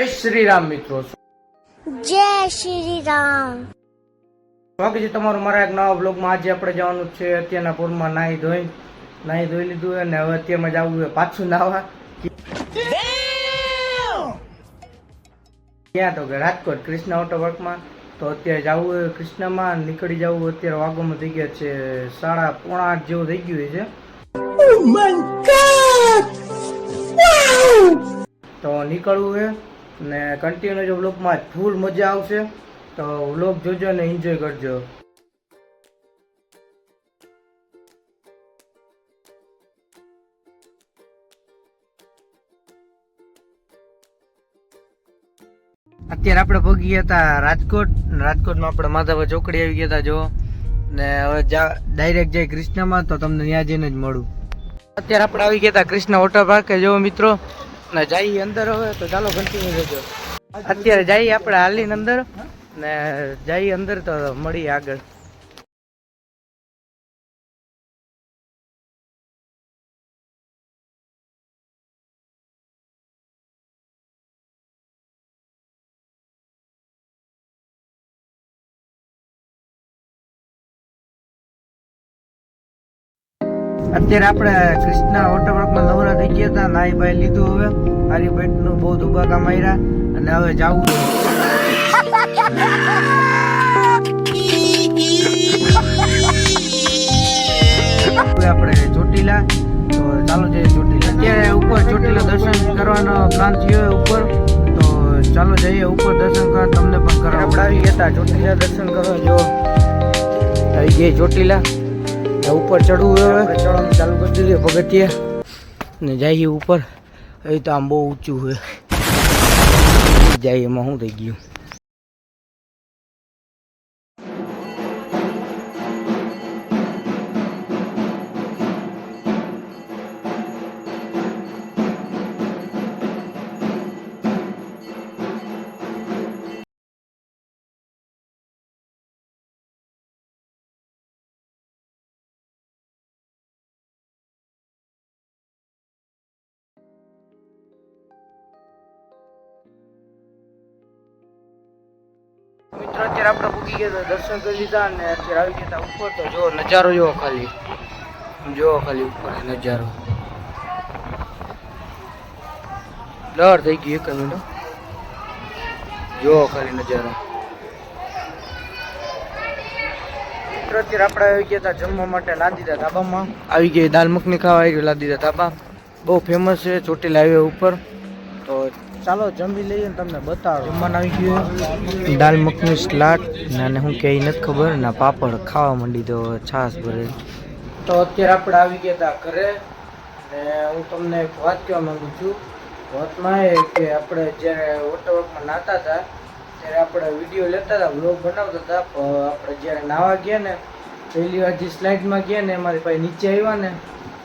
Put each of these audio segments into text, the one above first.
જય શ્રી રામ મિત્રો. જય શ્રી રામ સ્વાગત છે તમારું મારા એક નવા બ્લોગમાં આજે આપણે જવાનું છે અત્યારના પૂરમાં નાહી ધોઈ નાહી ધોઈ લીધું અને હવે અત્યારમાં જવું છે પાછું નાવા ક્યાં તો કે રાજકોટ કૃષ્ણ ઓટો વર્કમાં તો અત્યારે જવું હોય કૃષ્ણમાં નીકળી જવું અત્યારે વાગોમાં થઈ ગયા છે સાડા પોણા આઠ જેવું થઈ ગયું છે. તો નીકળવું છે. ને કન્ટિન્યુ જો વ્લોગમાં ફૂલ મજા આવશે, તો વ્લોગ જોજો ને એન્જોય કરજો. અત્યારે આપણે ભોગી ગયા હતા રાજકોટ રાજકોટમાં આપણે માધવ ચોકડી આવી ગયા હતા, જો. ને હવે ડાયરેક્ટ જાય કૃષ્ણમાં, તો તમને ત્યાં જઈને જ મળું. અત્યારે આપણે આવી ગયા હતા કૃષ્ણ વોટર પાર્ક, જો મિત્રો. ને જઈએ અંદર હવે તો ચાલો કન્ટિન્યુ રહેજો અત્યારે જઈએ આપણે હાલીને અંદર ને જઈએ અંદર તો મળીએ આગળ. અત્યારે આપણે કૃષ્ણ વોટર પાર્કમાં નવરા થઈ ગયા હતા નાઈ ભાઈ લીધું હવે. હારી પેટનું બહુ ધુબાકા માર્યા અને હવે જવું આપણે ચોટીલા તો ચાલો જઈએ ચોટીલા. અત્યારે ઉપર ચોટીલા દર્શન કરવાનો પ્લાન થયો ઉપર. તો ચાલો જઈએ ઉપર દર્શન કરવા તમને પણ કરવા. આપણે આવી ગયા હતા ચોટીલા દર્શન કરવા જો આવી ગઈ ચોટીલા. ઉપર ચડવું ચડવાનું ચાલુ કરી દીધું પગથિયા ને જઈએ ઉપર. એ તો આમ બહુ ઊંચું હોય જાય એમાં શું થઈ ગયું? મિત્રો, અત્યારે આપણે પૂકી ગયા હતા, દર્શન કરી લીધા અને અત્યારે આવી ગયા ઉપર. તો જો નજારો જોવો ખાલી. જોવો ખાલી ઉપર નજારો. ડર થઈ ગયું એક મિનિટ જોવો ખાલી નજારો. મિત્રો, અત્યારે આપણે આવી ગયા હતા જમવા માટે લાદીદા ધાબામાં. આવી ગઈ દાલ મખની ખાવા, આવી ગઈ લાદીદા ધાબા. બહુ ફેમસ છે ચોટીલા હાઈવે ઉપર. ચાલો જમી લઈએ ને તમને બતાવો જમવાનું આવી ગયું. દાલ મખની સલાડ ને હું કે નથી ખબર ને પાપડ ખાવા માંડી તો છાશ ભરે. તો અત્યારે આપણે આવી ગયા હતા ઘરે ને હું તમને એક વાત કહેવા માંગુ છું. વાતમાં એ કે આપણે જ્યારે વોટરવર્કમાં નાતા હતા ત્યારે આપણે વીડિયો લેતા હતા વ્લોગ બનાવતા હતા આપણે જ્યારે નાવા ગયા ને પહેલી વાર જે સ્લાઇડમાં ગયા ને અમારી પાસે નીચે આવ્યા ને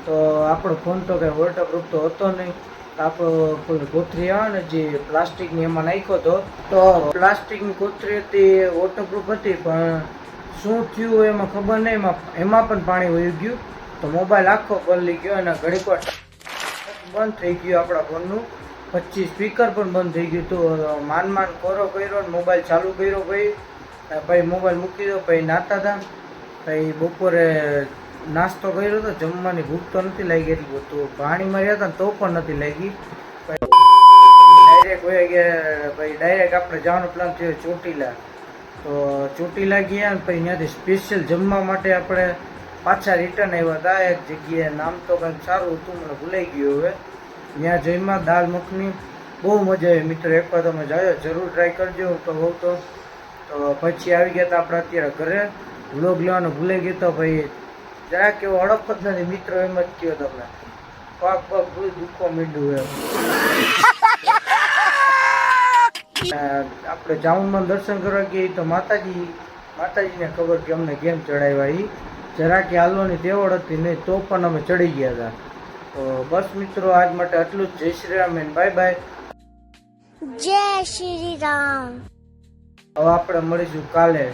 તો આપણો ફોન તો કંઈ વોટરપ્રૂફ તો હતો નહીં. આપણો ને જે પ્લાસ્ટિકની એમાં નાખ્યો હતો, તો પ્લાસ્ટિકની કોથરી હતી વોટરપ્રૂફ હતી, પણ શું થયું એમાં ખબર નહીં, એમાં એમાં પણ પાણી વહી ગયું. તો મોબાઈલ આખો બદલી ગયો અને ઘડીક બંધ થઈ ગયું આપણા ફોનનું. પછી સ્પીકર પણ બંધ થઈ ગયું તો માન માન કોરો કર્યો ને મોબાઈલ ચાલુ કર્યો ભાઈ. ભાઈ મોબાઈલ મૂકી દો, ભાઈ નાતા હતા ભાઈ બપોરે નાસ્તો કર્યો હતો જમવાની ભૂખ તો નથી લાગી એટલી તો પાણીમાં રહ્યા હતા તો પણ નથી લાગી. ડાયરેક્ટ હોય કે ભાઈ ડાયરેક્ટ આપણે જવાનો પ્લાન થયો ચોટીલા. તો ચોટીલા ગયા અને પછી ત્યાંથી સ્પેશિયલ જમવા માટે આપણે પાછા રિટર્ન આવ્યા હતા. એક જગ્યાએ નામ તો કંઈક સારું હતું, મને ભૂલાઈ ગયું હવે. ત્યાં જઈમાં દાલ મખની. બહુ મજા આવી મિત્રો, એકવાર તમે જાઓ જરૂર ટ્રાય કરજો તો હોઉં તો. તો પછી આવી ગયા હતા આપણે અત્યારે ઘરે. વ્લોગ લેવાનું ભૂલાઈ ગયો તો ભાઈ જરાક એવો હડપ જ નથી. મિત્રો એમ જ કયો તમને. પગ પગ બધું દુખવા માંડ્યું એમ. આપણે જાઉનમાં દર્શન કરવા ગયા તો માતાજી માતાજીને ખબર કે અમને કેમ ચડાવ્યા એ જરા કે હાલવાની તેવડ હતી નહીં તો પણ અમે ચડી ગયા હતા. તો બસ મિત્રો આજ માટે આટલું જ. જય Shri Ram and bye bye. જય શ્રી રામ. હવે આપણે મળીશું કાલે.